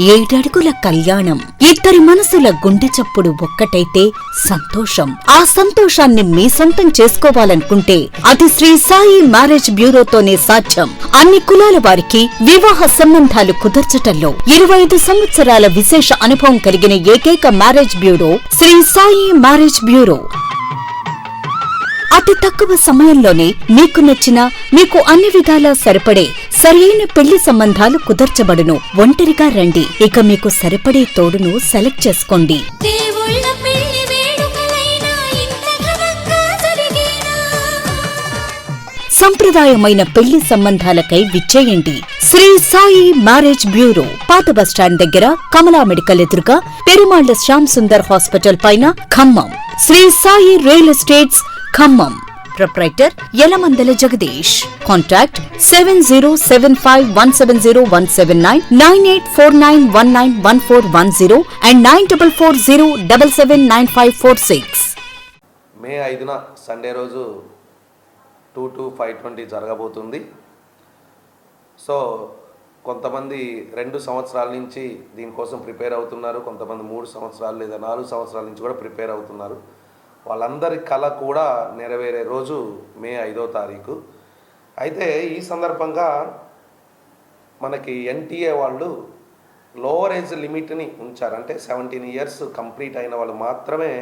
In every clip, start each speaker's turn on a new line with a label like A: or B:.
A: ఏడడుగుల కళ్యాణం. ఇద్దరి మనసుల గుండె చప్పుడు ఒక్కటైతే సంతోషం. ఆ సంతోషాన్ని మీ సొంతం చేసుకోవాలనుకుంటే అది శ్రీ సాయి మ్యారేజ్ బ్యూరోతోనే సాధ్యం. అన్ని కులాల వారికి వివాహ సంబంధాలు కుదర్చటంలో ఇరవై ఐదు సంవత్సరాల విశేష అనుభవం కలిగిన ఏకైక marriage bureau Shri Sai marriage bureau. అతి తక్కువ సమయంలోనే మీకు నచ్చిన మీకు అన్ని విధాలా సరిపడే సరియైన పెళ్ళి సంబంధాలు కుదర్చబడును. ఒంటరిగా రండి. ఇక మీకు సరిపడే తోడును సెలెక్ట్ చేసుకోండి. సంప్రదాయమైన పెళ్ళి సంబంధాలకై విచ్చేయండి. శ్రీ సాయి మ్యారేజ్ బ్యూరో పాత బస్టాండ్ దగ్గర కమలా మెడికల్ ఎదురుగా పెరుమాళ్ళ శ్యామ్ సుందర్ హాస్పిటల్ పైన Khammam. Shri Sai real estates Khammam. Proprietor Yalamandala Jagadish contact seven zero seven five one seven zero one seven nine nine eight four nine one nine one four one zero and nine double four zero double seven nine five four six
B: May ఐదున Sunday రోజు two two five twenty జరగబోతుంది. So కొంతమంది రెండు సంవత్సరాల నుంచి దీనికోసం prepare అవుతున్నారు కొంతమంది మూడు సంవత్సరాలు లేదా నాలుగు సంవత్సరాల నుంచి కూడా ప్రిపేర్ అవుతున్నారు. వాళ్ళందరి కళ కూడా నెరవేరే రోజు మే ఐదో తారీఖు. అయితే ఈ సందర్భంగా మనకి ఎన్టీఏ వాళ్ళు లోవర్ ఏజ్ లిమిట్ని ఉంచారు. అంటే సెవెంటీన్ ఇయర్స్ కంప్లీట్ అయిన వాళ్ళు మాత్రమే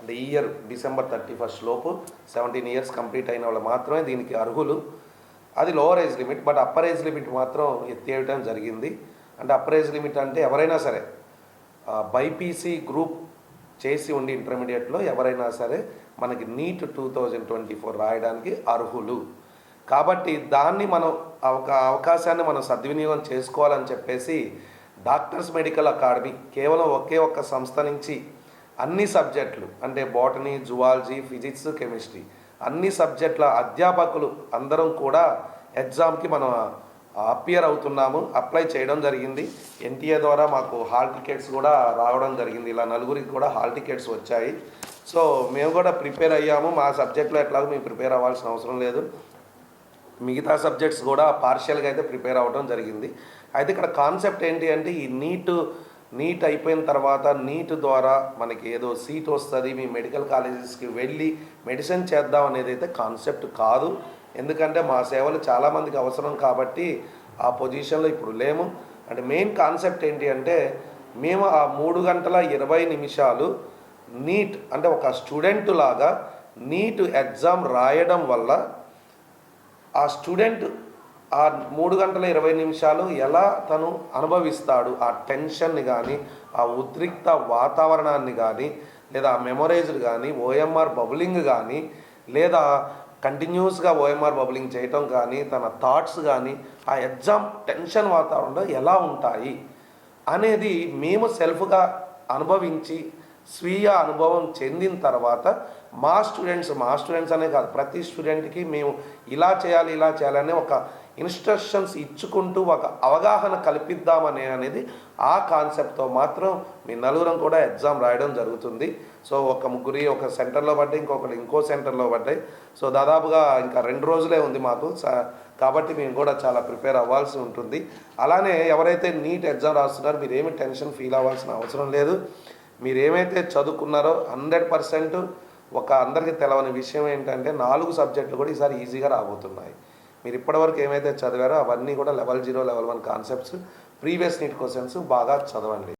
B: అంటే ఈ ఇయర్ డిసెంబర్ థర్టీ ఫస్ట్ లోపు సెవెంటీన్ ఇయర్స్ కంప్లీట్ అయిన వాళ్ళు మాత్రమే దీనికి అర్హులు. అది lower age limit but upper age limit మాత్రం ఎత్తేయటం జరిగింది. అంటే అప్పర్ ఏజ్ లిమిట్ అంటే ఎవరైనా సరే బైపీసీ గ్రూప్ చేసి ఉండి ఇంటర్మీడియట్లో ఎవరైనా సరే మనకి NEET two thousand twenty four రాయడానికి అర్హులు. కాబట్టి దాన్ని మనం ఒక అవకాశాన్ని మనం సద్వినియోగం చేసుకోవాలని చెప్పేసి డాక్టర్స్ మెడికల్ అకాడమీ కేవలం ఒకే ఒక్క సంస్థ నుంచి అన్ని సబ్జెక్టులు అంటే బాటనీ జువాలజీ ఫిజిక్స్ కెమిస్ట్రీ అన్ని సబ్జెక్టుల అధ్యాపకులు అందరం కూడా ఎగ్జామ్కి మనం అపియర్ అవుతున్నాము అప్లై చేయడం జరిగింది. ఎన్టీఏ ద్వారా మాకు హాల్ టికెట్స్ కూడా రావడం జరిగింది. ఇలా నలుగురికి కూడా హాల్ టికెట్స్ వచ్చాయి. సో మేము కూడా ప్రిపేర్ అయ్యాము. మా సబ్జెక్ట్లో ఎట్లాగో మేము ప్రిపేర్ అవ్వాల్సిన అవసరం లేదు. మిగతా సబ్జెక్ట్స్ కూడా పార్షియల్గా అయితే ప్రిపేర్ అవ్వడం జరిగింది. అయితే ఇక్కడ కాన్సెప్ట్ ఏంటి అంటే ఈ నీట్ నీట్ అయిపోయిన తర్వాత నీట్ ద్వారా మనకి ఏదో సీట్ వస్తుంది. మీ మెడికల్ కాలేజెస్కి వెళ్ళి మెడిసిన్ చేద్దాం అనేది అయితే కాన్సెప్ట్ కాదు. ఎందుకంటే మా సేవలు చాలామందికి అవసరం కాబట్టి ఆ పొజిషన్లో ఇప్పుడు లేము. అంటే మెయిన్ కాన్సెప్ట్ ఏంటి అంటే మేము ఆ మూడు గంటల ఇరవై నిమిషాలు నీట్ అంటే ఒక స్టూడెంట్ లాగా నీట్ ఎగ్జామ్ రాయడం వల్ల ఆ స్టూడెంట్ ఆ మూడు గంటల ఇరవై నిమిషాలు ఎలా తను అనుభవిస్తాడు ఆ టెన్షన్ని కానీ ఆ ఉద్రిక్త వాతావరణాన్ని కానీ లేదా ఆ మెమొరైజ్డ్ కానీ ఓఎంఆర్ బబులింగ్ కానీ లేదా కంటిన్యూస్గా ఓఎంఆర్ బబులింగ్ చేయటం కానీ తన థాట్స్ కానీ ఆ ఎగ్జామ్ టెన్షన్ వాతావరణంలో ఎలా ఉంటాయి అనేది మేము సెల్ఫ్గా అనుభవించి స్వీయ అనుభవం చెందిన తర్వాత మా స్టూడెంట్స్ మా స్టూడెంట్స్ అనే కాదు ప్రతి స్టూడెంట్కి మేము ఇలా చేయాలి ఇలా చేయాలనే ఒక ఇన్స్ట్రక్షన్స్ ఇచ్చుకుంటూ ఒక అవగాహన కల్పిద్దామనే అనేది ఆ కాన్సెప్ట్తో మాత్రం మీ నలుగురం కూడా ఎగ్జామ్ రాయడం జరుగుతుంది. సో ఒక ముగ్గురి ఒక సెంటర్లో పడ్డాయి ఇంకొకటి ఇంకో సెంటర్లో పడ్డాయి. సో దాదాపుగా ఇంకా రెండు రోజులే ఉంది మాకు. స- కాబట్టి మేము కూడా చాలా ప్రిపేర్ అవ్వాల్సి ఉంటుంది. అలానే ఎవరైతే నీట్ ఎగ్జామ్ రాస్తున్నారో మీరు ఏమి టెన్షన్ ఫీల్ అవ్వాల్సిన అవసరం లేదు. మీరు ఏమైతే చదువుకున్నారో హండ్రెడ్ పర్సెంట్ ఒక అందరికీ తెలవని విషయం ఏంటంటే నాలుగు సబ్జెక్టులు కూడా ఈసారి ఈజీగా రాబోతున్నాయి. మీరు ఇప్పటివరకు ఏమైతే చదివారో అవన్నీ కూడా level zero level one concepts previous NEET questions బాగా చదవండి.